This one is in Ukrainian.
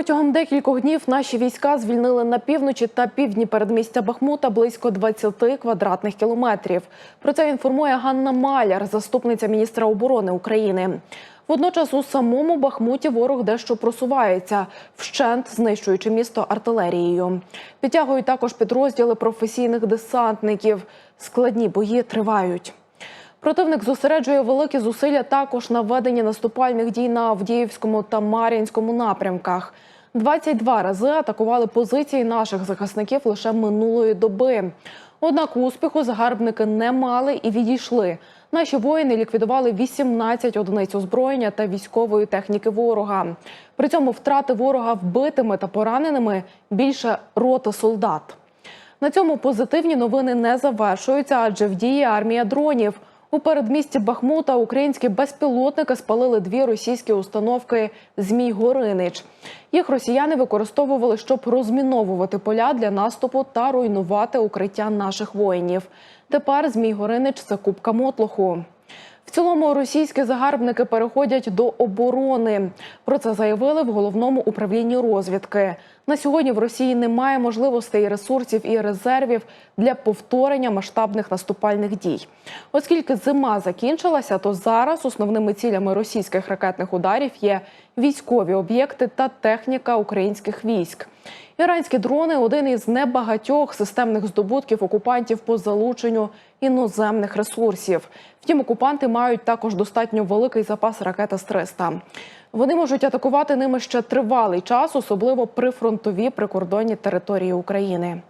Протягом декількох днів наші війська звільнили на півночі та півдні передмістя Бахмута близько 20 квадратних кілометрів. Про це інформує Ганна Маляр, заступниця міністра оборони України. Водночас у самому Бахмуті ворог дещо просувається, вщент знищуючи місто артилерією. Підтягують також підрозділи професійних десантників. Складні бої тривають. Противник зосереджує великі зусилля також на веденні наступальних дій на Авдіївському та Мар'їнському напрямках. 22 рази атакували позиції наших захисників лише минулої доби. Однак успіху загарбники не мали і відійшли. Наші воїни ліквідували 18 одиниць озброєння та військової техніки ворога. При цьому втрати ворога вбитими та пораненими більше роти солдат. На цьому позитивні новини не завершуються, адже в дії армія дронів. У передмісті Бахмута українські безпілотники спалили дві російські установки Змій Горинич. Їх росіяни використовували, щоб розміновувати поля для наступу та руйнувати укриття наших воїнів. Тепер Змій Горинич це кубка мотлоху. В цілому російські загарбники переходять до оборони. Про це заявили в головному управлінні розвідки. На сьогодні в Росії немає можливостей, ресурсів і резервів для повторення масштабних наступальних дій. Оскільки зима закінчилася, то зараз основними цілями російських ракетних ударів є військові об'єкти та техніка українських військ. Іранські дрони один із небагатьох системних здобутків окупантів по залученню іноземних ресурсів. Втім, окупанти мають також достатньо великий запас ракет С-300. Вони можуть атакувати ними ще тривалий час, особливо при фронтовій прикордонній території України.